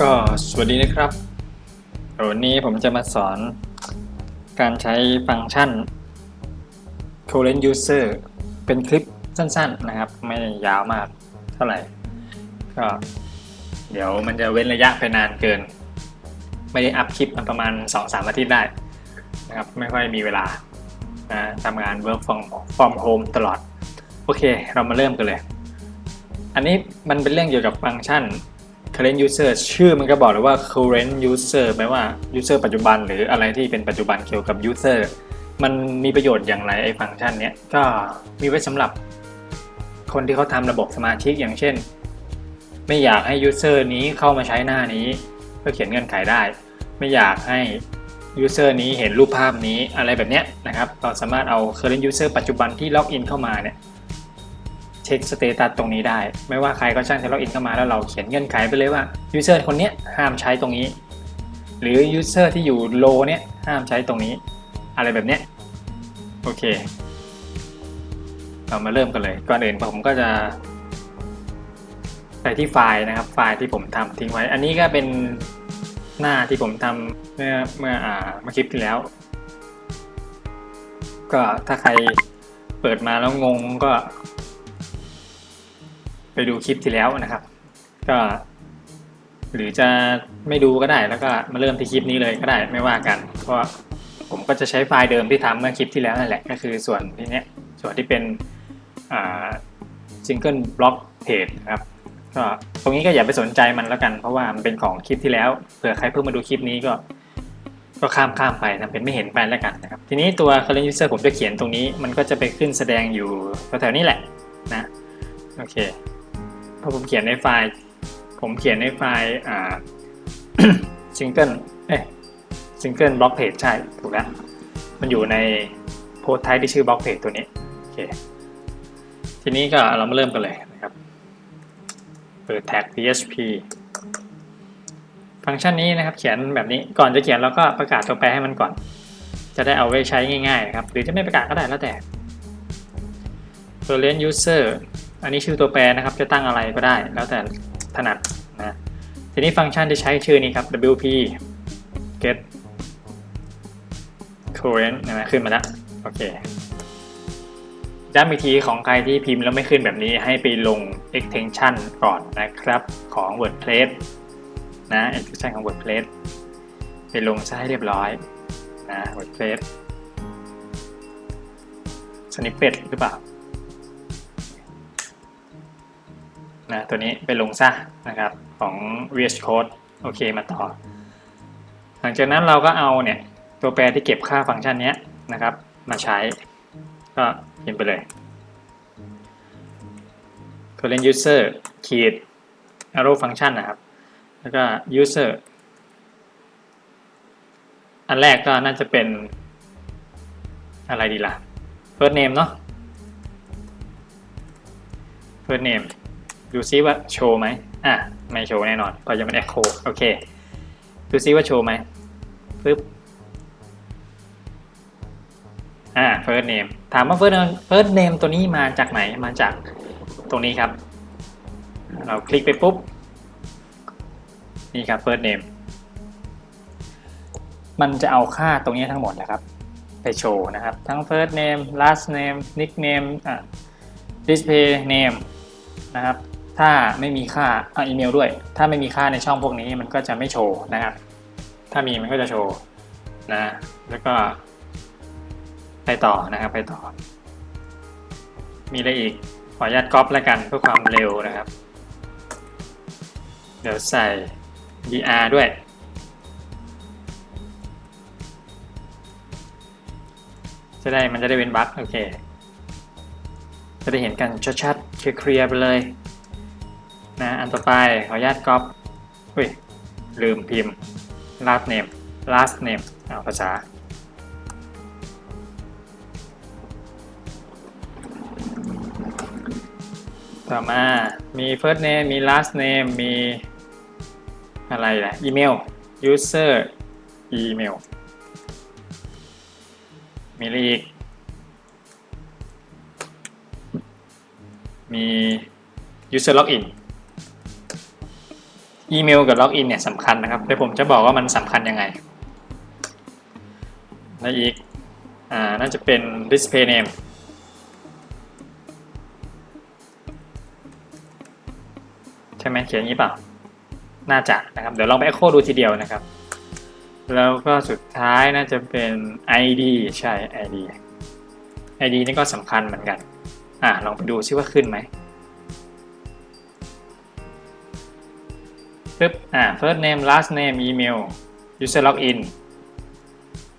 ก็สวัสดีนะครับ วันนี้ผมจะมาสอนการใช้ฟังก์ชัน current user เป็นคลิปสั้นๆนะครับ ไม่ยาวมากเท่าไหร่ ก็เดี๋ยวมันจะเว้นระยะไปนานเกิน ไม่ได้อัพคลิปมันประมาณ 2-3 อาทิตย์ได้นะครับ ไม่ค่อยมีเวลานะทำงาน work from from home ตลอด โอเค เรามาเริ่มกันเลย อันนี้มันเป็นเรื่องเกี่ยวกับฟังก์ชัน current user ชื่อมันก็บอกเลยว่า current user แปลว่า user ปัจจุบัน หรืออะไรที่เป็นปัจจุบันเกี่ยวกับ user มันมีประโยชน์อย่างไรไอ้ฟังก์ชันเนี้ยก็มีไว้สำหรับคนที่เขาทำระบบสมาชิกอย่างเช่น ไม่อยากให้ user นี้เข้ามาใช้หน้านี้ ก็เขียนเงื่อนไขได้ ไม่อยากให้ user นี้เห็นรูปภาพนี้อะไรแบบเนี้ยนะครับเราสามารถเอา current user ปัจจุบันที่ล็อกอินเข้ามาเนี่ย ช็คสเตตัสตรงนี้ได้ ไม่ว่าใครก็ช่างจะล็อกอินเข้ามาแล้วเราเขียนเงื่อนไขไปเลยว่า user คนนี้ห้ามใช้ตรงนี้ หรือ user ที่อยู่โลเนี้ยห้ามใช้ตรงนี้ อะไรแบบเนี้ยโอเค เรามาเริ่มกันเลย ก่อนอื่นผมก็จะไปที่ไฟล์นะครับ ไฟล์ที่ผมทำทิ้งไว้ อันนี้ก็เป็นหน้าที่ผมทำเมื่อเมื่ออ่าเมื่อคลิปที่แล้ว ก็ถ้าใครเปิดมาแล้วงงก็ ไปดูคลิปที่แล้วนะครับ ก็ หรือจะไม่ดูก็ได้แล้วก็มาเริ่มที่คลิปนี้เลยก็ได้ไม่ว่ากัน เพราะผมก็จะใช้ไฟล์เดิมที่ทำเมื่อคลิปที่แล้วนั่นแหละก็คือส่วนที่เนี้ยส่วนที่เป็นซิงเกิลบล็อกเพจครับก็ตรงนี้ก็อย่าไปสนใจมันแล้วกัน เพราะว่ามันเป็นของคลิปที่แล้วเผื่อใครเพิ่งมาดูคลิปนี้ก็ ก็ข้ามข้ามไปนะเป็นไม่เห็นไปแล้วกันนะครับ ทีนี้ตัว current user ผมจะเขียนตรงนี้ มันก็จะไปขึ้นแสดงอยู่แถวๆนี้แหละนะโอเค พอผมเขียนในไฟล์ ผมเขียนในไฟล์อ่าซิงเกิลเอ้ซิงเกิลบล็อกเพจใช่ถูกแล้ว มันอยู่ในโพสต์ไทป์ที่ชื่อบล็อกเพจตัวนี้โอเคทีนี้ก็เรามาเริ่มกันเลยนะครับเปิดแท็ก php ฟังก์ชันนี้นะครับ เขียนแบบนี้ก่อนจะเขียนเราก็ประกาศตัวแปรให้มันก่อน จะได้เอาไว้ใช้ง่ายๆนะครับ หรือจะไม่ประกาศก็ได้แล้วแต่ current user อันนี้ชื่อตัวแปรนะครับจะตั้งอะไรก็ได้ แล้วแต่ถนัดนะทีนี้ฟังก์ชันที่ใช้ชื่อนี้ครับ wp get current นะขึ้นมาแล้วโอเคย้ำอีกทีของใครที่พิมพ์แล้วไม่ขึ้นแบบนี้ให้ไปลง extension ก่อนนะครับของ wordpress นะ extension ของ wordpress ไปลงซะให้เรียบร้อยนะ wordpress snippet หรือเปล่า นะตัวนี้ไปลงซะนะครับของ VS Code โอเคมาต่อ หลังจากนั้นเราก็เอาเนี่ยตัวแปรที่เก็บค่าฟังก์ชันนี้นะครับมาใช้ก็เขียนไปเลย current user ขีด arrow function นะครับ แล้วก็ user อันแรกก็น่าจะเป็นอะไรดีล่ะ first name เนาะ first name ดูซิว่าโชว์ไหมอะไม่โชว์แน่นอนเพราะยังเป็น echo โอเค ดูซิว่าโชว์ไหมปึ๊บอ่า first name ถามว่า first name first name ตัวนี้มาจากไหนมาจากตรงนี้ครับ เราคลิกไปปุ๊บ นี่ครับ first name มันจะเอาค่าตรงนี้ทั้งหมดนะครับ ไปโชว์นะครับ ทั้ง first name last name nickname อะ display name นะครับ ถ้าไม่มีค่าอ,อีเมลด้วย ถ้าไม่มีค่าในช่องพวกนี้มันก็จะไม่โชว์นะครับ ถ้ามีมันก็จะโชว์นะ แล้วก็ไปต่อนะครับไปต่อ มีอะไรอีกขออนุญาตก๊อปแล้วกันเพื่อความเร็วนะครับ เดี๋ยวใส่ dr ด้วย จะได้มันจะได้เป็นบั๊กโอเค จะได้เห็นกันชัดๆเคลียร์ๆไปเลย นะ อันต่อไปขออนุญาตก๊อปอุ้ย ลืมพิมพ์ last name last name เอาภาษา ต่อมา มี first name มี last name มี อะไรล่ะอีเมล user อีเมลมีอะไรอีก มี user login อีเมลกับล็อกอินเนี่ยสำคัญนะครับเดี๋ยวผมจะบอกว่ามันสำคัญยังไงและอีกอ่าน่าจะเป็น display name ใช่ไหมเขียนอย่างนี้เปล่า น่าจะนะครับ เดี๋ยวลองไป echo ดูทีเดียวนะครับ แล้วก็สุดท้ายน่าจะเป็น ID ใช่ ID ID นี่ก็สำคัญเหมือนกัน อ่าลองไปดูซิว่าขึ้นไหม ปึ๊บอ่า first name last name email user login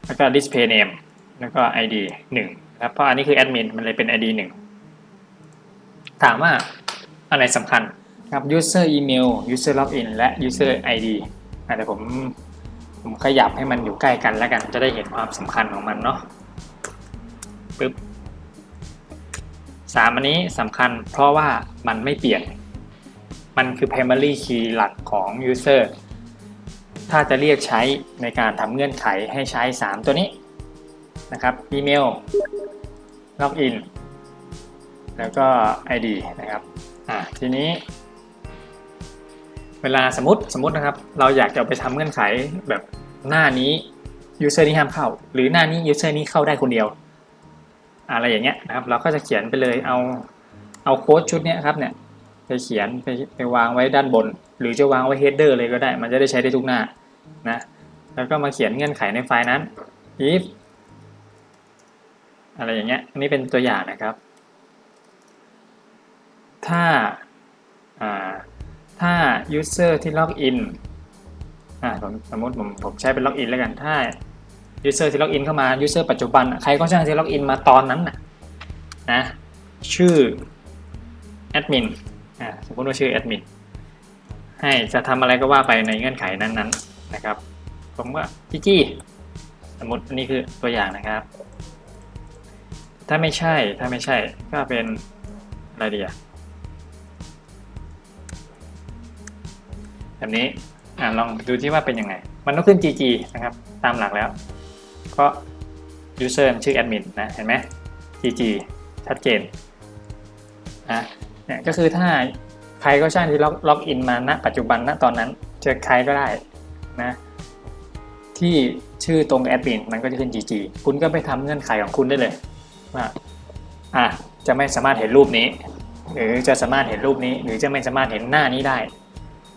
แล้วก็ display name แล้วก็ ID 1นะครับเพราะอันนี้คือแอดมินมันเลยเป็น ID 1ถามว่าอะไรสำคัญครับ user email user login และ user ID อ่ผมผมขยับให้มันอยู่ใกล้กันแล้วกัน จะได้เห็นความสำคัญของมันเนาะปึ๊บสามอันนี้สำคัญเพราะว่ามันไม่เปลี่ยน มันคือ primary key หลักของ user ถ้าจะเรียกใช้ในการทำเงื่อนไขให้ใช้ 3 ตัวนี้นะครับอีเมลล็อกอินแล้วก็ ID นะครับอ่าทีนี้ เวลาสมมติสมมตินะครับ เราอยากจะไปทำเงื่อนไขแบบหน้านี้ user นี้ห้ามเข้า หรือหน้านี้ user นี้เข้าได้คนเดียว อะไรอย่างเงี้ยนะครับ เราก็จะเขียนไปเลยเอาเอาโค้ดชุดนี้ครับเนี่ย ไปเขียนไปไปวางไว้ด้านบน หรือจะวางไว้ header เลยก็ได้ มันจะได้ใช้ได้ทุกหน้านะแล้วก็มาเขียนเงื่อนไขในไฟล์นั้น if อะไรอย่างเงี้ยอันนี้เป็นตัวอย่างนะครับ ถ้าอ่าถ้า user ที่ล็อกอินอ่าผมสมมติผมผมใช้เป็นล็อกอินแล้วกัน ถ้า user ที่ล็อกอินเข้ามา user ปัจจุบัน ใครก็ช่างที่ล็อกอินมาตอนนั้นน่ะนะชื่อ admin อ่า สมมติว่าชื่อ admin ให้จะทำอะไรก็ว่าไปในเงื่อนไขนั้นๆนะครับ ผมว่าจีจี้สมมติอันนี้คือตัวอย่างนะครับ ถ้าไม่ใช่ถ้าไม่ใช่ก็เป็นอะไรดีอะแบบนี้อ่าลองดูที่ว่าเป็นยังไง มันต้องขึ้น GG นะครับ ตามหลักแล้ว ก็ user ชื่อ admin นนะ เห็นไหม GG ชัดเจนนะ นี่ยก็คือถ้าใครก็ช่างที่ล็อกล็อกอินมาณปัจจุบันณตอนนั้นเจอใครก็ได้นะที่ชื่อตรงแอดมินมันก็จะขึ้น GG คุณก็ไปทำเงื่อนไขของคุณได้เลยว่าอะจะไม่สามารถเห็นรูปนี้ หรือจะสามารถเห็นรูปนี้ หรือจะไม่สามารถเห็นหน้านี้ได้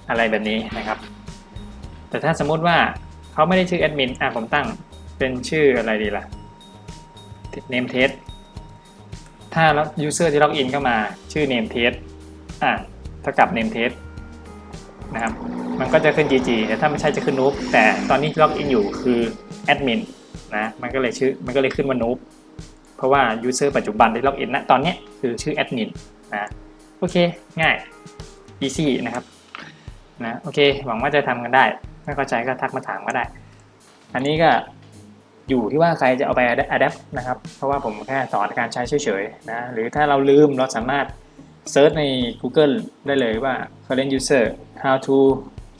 อะไรแบบนี้นะครับ แต่ถ้าสมมุติว่าเขาไม่ได้ชื่อแอดมินอะผมตั้งเป็นชื่ออะไรดีล่ะ name test ถ้า user ที่ล็อกอินเข้ามาชื่อ name test อะเท่ากับ name test นะครับ มันก็จะขึ้น GG แต่ถ้าไม่ใช่จะขึ้น noob แต่ตอนนี้ล็อกอินอยู่คือ admin นะ มันก็เลยชื่อ มันก็เลยขึ้นว่า noob เพราะว่า user ปัจจุบันที่ล็อกอินณตอนนี้คือชื่อ admin นะ โอเค ง่าย easy นะครับ นะ โอเค หวังว่าจะทำกันได้ ไม่เข้าใจก็ทักมาถามก็ได้ อันนี้ก็ อยู่ที่ว่าใครจะเอาไป adapt นะครับ เพราะว่าผมแค่สอนการใช้เฉยๆนะหรือถ้าเราลืมเราสามารถเซิร์ชใน Google ได้เลยว่า current user how to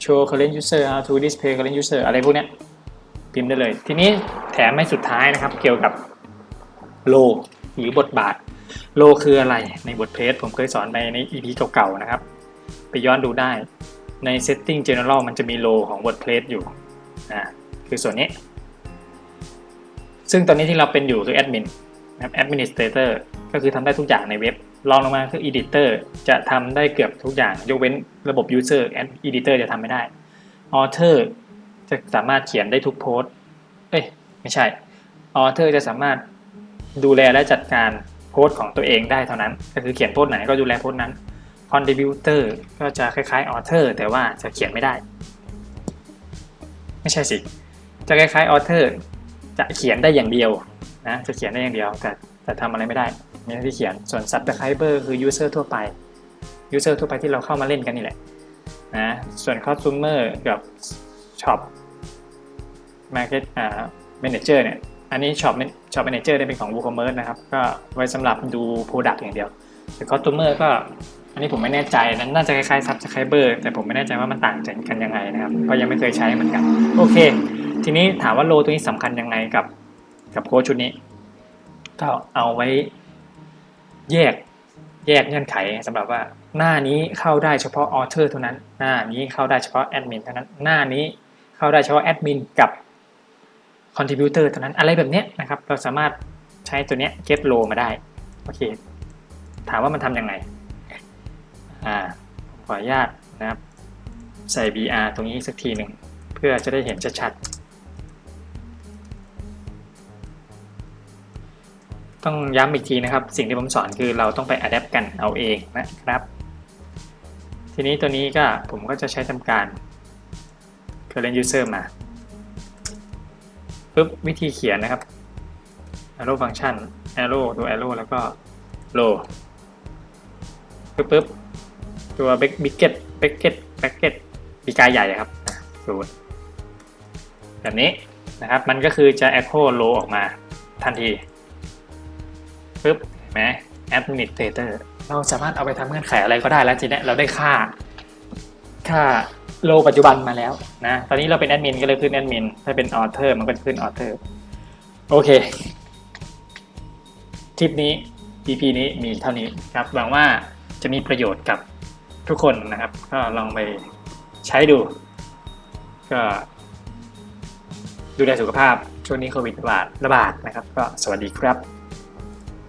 show current user how to display current user อะไรพวกเนี้ยพิมพ์ได้เลย ทีนี้แถมให้สุดท้ายนะครับ เกี่ยวกับโลหรือบทบาท โลคืออะไรในบทเพจผมเคยสอนไปใน EP เก่าๆนะครับ ไปย้อนดูได้ใน setting general มันจะมีโลของ WordPress อยู่นะคือส่วนนี้ ซึ่งตอนนี้ที่เราเป็นอยู่คือ admin นะครับ administrator ก็คือทำได้ทุกอย่างในเว็บรองลงมาคือ editor จะทำได้เกือบทุกอย่าง ยกเว้นระบบ user editor จะทำไม่ได้ author จะสามารถเขียนได้ทุกโพสต์เอ้ยไม่ใช่ author จะสามารถดูแลและจัดการโพสต์ของตัวเองได้เท่านั้น ก็คือเขียนโพสต์ไหนก็ดูแลโพสต์นั้น contributor ก็จะคล้ายๆ author แต่ว่าจะเขียนไม่ได้ ไม่ใช่สิ จะคล้ายๆ author จะเขียนได้อย่างเดียวนะจะเขียนได้อย่างเดียว แต่แต่ทำอะไรไม่ได้มีหน้าที่เขียนส่วน subscriber คือ user ทั่วไป user ทั่วไปที่เราเข้ามาเล่นกันนี่แหละนะส่วน consumer กับ shop market อ่า manager เนี่ยอันนี้ shop shop manager ได้เป็นของ WooCommerce นะครับ ก็ไว้สำหรับดู product อย่างเดียวส่วน customer ก็ อันนี้ผมไม่แน่ใจนั้นน่าจะคล้ายๆ subscriber แต่ผมไม่แน่ใจว่ามันต่างกันยังไงนะครับเพราะยังไม่เคยใช้เหมือนกัน โอเค ทีนี้ถามว่าโลตัวนี้สำคัญยังไงกับกับโค้ดชุดนี้ ก็เอาไว้แยกแยกเงื่อนไขสำหรับว่าหน้านี้เข้าได้เฉพาะออเทอร์เท่านั้น หน้านี้เข้าได้เฉพาะแอดมินเท่านั้น หน้านี้เข้าได้เฉพาะแอดมินกับคอนทิบิวเตอร์เท่านั้นอะไรแบบนี้นะครับ เราสามารถใช้ตัวเนี้ย get low มาได้ โอเค ถามว่ามันทำยังไง ขออนุญาตนะครับ ใส่ BR ตรงนี้สักทีหนึ่ง เพื่อจะได้เห็นชัดๆ ต้องย้ำอีกทีนะครับ สิ่งที่ผมสอนคือเราต้องไป adapt กันเอาเองนะครับ ทีนี้ตัวนี้ก็ผมก็จะใช้ทำการ current user มาปุ๊บวิธีเขียนนะครับ arrow function arrow ตัว arrow แล้วก็ row ปึ๊บปึ๊บ ตัว back bucket bucket bucket ปีกายใหญ่ครับอะศูนย์แบบนี้นะครับ มันก็คือจะ echo row ออกมาทันทีปึ๊บเห็นไหม administrator เราสามารถเอาไปทำเงื่อนไขอะไรก็ได้แล้วทีเนี้เราได้ค่า ค่าโลปัจจุบันมาแล้วนะ ตอนนี้เราเป็นแอดมินก็เลยขึ้นแอดมิน ถ้าเป็นออเทอร์มันก็จะขึ้นออเทอร์โอเค คลิปนี้ EP นี้มีเท่านี้ครับ หวังว่าจะมีประโยชน์กับ ทุกคนนะครับ ก็ลองไปใช้ดู ก็ดูแลสุขภาพช่วงนี้โควิดระบาดระบาดนะครับ ก็สวัสดีครับ